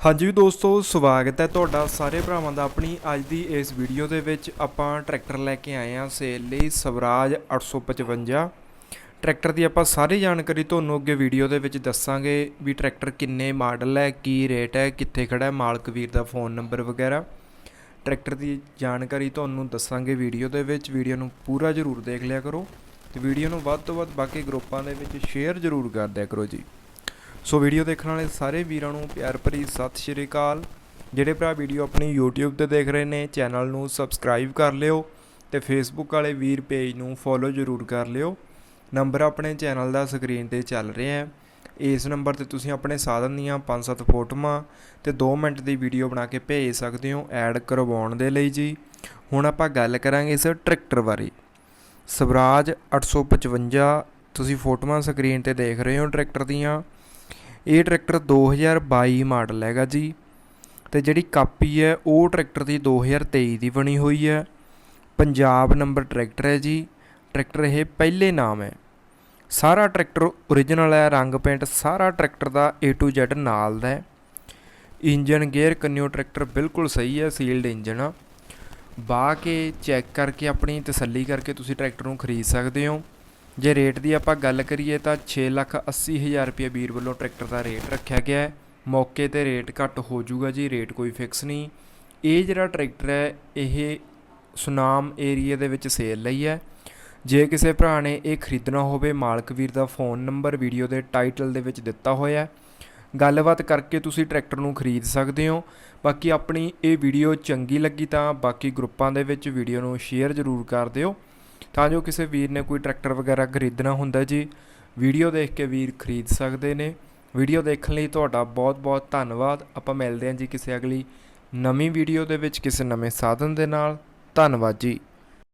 ਹਾਂਜੀ ਦੋਸਤੋ, ਸਵਾਗਤ ਹੈ ਤੁਹਾਡਾ ਸਾਰੇ ਭਰਾਵਾਂ ਦਾ ਆਪਣੀ ਅੱਜ ਦੀ ਇਸ ਵੀਡੀਓ ਦੇ ਵਿੱਚ ਆਪਾਂ ਟਰੈਕਟਰ ਲੈ ਕੇ ਆਏ ਹਾਂ ਸੇਲ ਲਈ ਸਵਰਾਜ 855 ਟਰੈਕਟਰ ਦੀ ਆਪਾਂ ਸਾਰੀ ਜਾਣਕਾਰੀ ਤੁਹਾਨੂੰ ਅੱਗੇ ਵੀਡੀਓ ਦੇ ਵਿੱਚ ਦੱਸਾਂਗੇ ਵੀ ਟਰੈਕਟਰ ਕਿੰਨੇ ਮਾਡਲ ਹੈ, ਕੀ ਰੇਟ ਹੈ, ਕਿੱਥੇ ਖੜਾ ਹੈ, ਮਾਲਕ ਵੀਰ ਦਾ ਫੋਨ ਨੰਬਰ ਵਗੈਰਾ। ਟਰੈਕਟਰ ਦੀ ਜਾਣਕਾਰੀ ਤੁਹਾਨੂੰ ਦੱਸਾਂਗੇ ਵੀਡੀਓ ਦੇ ਵਿੱਚ ਵੀਡੀਓ ਨੂੰ ਪੂਰਾ ਜ਼ਰੂਰ ਦੇਖ ਲਿਆ ਕਰੋ ਤੇ ਵੀਡੀਓ ਨੂੰ ਵੱਧ ਤੋਂ ਵੱਧ ਬਾਕੀ ਗਰੁੱਪਾਂ ਦੇ ਵਿੱਚ ਸ਼ੇਅਰ ਜ਼ਰੂਰ ਕਰ ਦਿਆ ਕਰੋ ਜੀ। ਸੋ ਵੀਡੀਓ ਦੇਖਣ ਵਾਲੇ ਸਾਰੇ ਵੀਰਾਂ ਨੂੰ ਪਿਆਰ ਭਰੀ ਸਤਿ ਸ਼੍ਰੀ ਅਕਾਲ। ਜਿਹੜੇ ਭਰਾ ਵੀਡੀਓ ਆਪਣੀ YouTube ਤੇ ਦੇਖ ਰਹੇ ਨੇ, ਚੈਨਲ ਨੂੰ ਸਬਸਕ੍ਰਾਈਬ ਕਰ ਲਿਓ ਤੇ Facebook ਵਾਲੇ ਵੀਰ ਪੇਜ ਨੂੰ ਫੋਲੋ ਜ਼ਰੂਰ ਕਰ ਲਿਓ। ਨੰਬਰ ਆਪਣੇ ਚੈਨਲ ਦਾ ਸਕਰੀਨ ਤੇ ਚੱਲ ਰਿਹਾ ਹੈ। ਇਸ ਨੰਬਰ ਤੇ ਤੁਸੀਂ ਆਪਣੇ ਸਾਧਨ ਦੀਆਂ 5-7 ਫੋਟੋਆਂ ਤੇ 2 ਮਿੰਟ ਦੀ ਵੀਡੀਓ ਬਣਾ ਕੇ ਭੇਜ ਸਕਦੇ ਹੋ ਐਡ ਕਰਵਾਉਣ ਦੇ ਲਈ ਜੀ। ਹੁਣ ਆਪਾਂ ਗੱਲ ਕਰਾਂਗੇ ਇਸ ਟਰੈਕਟਰ ਬਾਰੇ। ਸਵਰਾਜ 855 ਤੁਸੀਂ ਫੋਟੋਆਂ ਸਕਰੀਨ ਤੇ ਦੇਖ ਰਹੇ ਹੋ ਟਰੈਕਟਰ ਦੀਆਂ। ਇਹ ਟਰੈਕਟਰ 2022 ਮਾਡਲ ਹੈਗਾ ਜੀ ਤੇ ਜਿਹੜੀ ਕਾਪੀ ਹੈ, ਉਹ ਟਰੈਕਟਰ ਦੀ 2023 ਦੀ ਬਣੀ ਹੋਈ ਹੈ। ਪੰਜਾਬ ਨੰਬਰ ਟਰੈਕਟਰ ਹੈ ਜੀ। ਟਰੈਕਟਰ ਇਹ ਪਹਿਲੇ ਨਾਮ ਹੈ। ਸਾਰਾ ਟਰੈਕਟਰ ਓਰੀਜਨਲ ਹੈ, ਰੰਗ ਪੇਂਟ ਸਾਰਾ ਟਰੈਕਟਰ ਦਾ A to Z ਨਾਲ ਦਾ ਹੈ। ਇੰਜਨ ਗੇਅਰ ਕੰਨਿਓ ਟਰੈਕਟਰ ਬਿਲਕੁਲ ਸਹੀ ਹੈ ਸੀਲਡ ਇੰਜਨ ਆ। ਬਾਹ ਕੇ ਚੈੱਕ ਕਰਕੇ ਆਪਣੀ ਤਸੱਲੀ ਕਰਕੇ ਤੁਸੀਂ ਟਰੈਕਟਰ ਨੂੰ ਖਰੀਦ ਸਕਦੇ ਹੋ। ਜੇ ਰੇਟ ਦੀ ਆਪਾਂ ਗੱਲ ਕਰੀਏ ਤਾਂ 6 ਲੱਖ 80 ਹਜ਼ਾਰ ਰੁਪਏ ਵੀਰ ਵੱਲੋਂ ਟਰੈਕਟਰ ਦਾ ਰੇਟ ਰੱਖਿਆ ਗਿਆ ਹੈ। ਮੌਕੇ ਤੇ ਰੇਟ ਘੱਟ ਹੋ ਜਾਊਗਾ ਜੀ, ਰੇਟ ਕੋਈ ਫਿਕਸ ਨਹੀਂ। ਇਹ ਜਿਹੜਾ ਟਰੈਕਟਰ ਹੈ, ਇਹ ਸੁਨਾਮ ਏਰੀਆ ਦੇ ਵਿੱਚ ਸੇਲ ਲਈ ਹੈ। ਜੇ ਕਿਸੇ ਭਰਾ ਨੇ ਇਹ ਖਰੀਦਣਾ ਹੋਵੇ, ਮਾਲਕ ਵੀਰ ਦਾ ਫੋਨ ਨੰਬਰ ਵੀਡੀਓ ਦੇ ਟਾਈਟਲ ਦੇ ਵਿੱਚ ਦਿੱਤਾ ਹੋਇਆ ਹੈ। ਗੱਲਬਾਤ ਕਰਕੇ ਤੁਸੀਂ ਟਰੈਕਟਰ ਨੂੰ ਖਰੀਦ ਸਕਦੇ ਹੋ। ਬਾਕੀ ਆਪਣੀ ਇਹ ਵੀਡੀਓ ਚੰਗੀ ਲੱਗੀ ਤਾਂ ਬਾਕੀ ਗਰੁੱਪਾਂ ਦੇ ਵਿੱਚ ਵੀਡੀਓ ਨੂੰ ਸ਼ੇਅਰ ਜ਼ਰੂਰ ਕਰ ਦਿਓ। ਤਾਂ ਜੋ ਕਿਸੇ ਵੀਰ ਨੇ ਕੋਈ ਟਰੈਕਟਰ ਵਗੈਰਾ ਖਰੀਦਣਾ ਹੁੰਦਾ ਜੀ, ਵੀਡੀਓ ਦੇਖ ਕੇ ਵੀਰ ਖਰੀਦ ਸਕਦੇ ਨੇ। ਵੀਡੀਓ ਦੇਖਣ ਲਈ ਤੁਹਾਡਾ ਬਹੁਤ-ਬਹੁਤ ਧੰਨਵਾਦ। ਆਪਾਂ ਮਿਲਦੇ ਹਾਂ ਜੀ ਕਿਸੇ ਅਗਲੀ ਨਵੀਂ ਵੀਡੀਓ ਦੇ ਵਿੱਚ, ਕਿਸੇ ਨਵੇਂ ਸਾਧਨ ਦੇ ਨਾਲ। ਧੰਨਵਾਦ ਜੀ।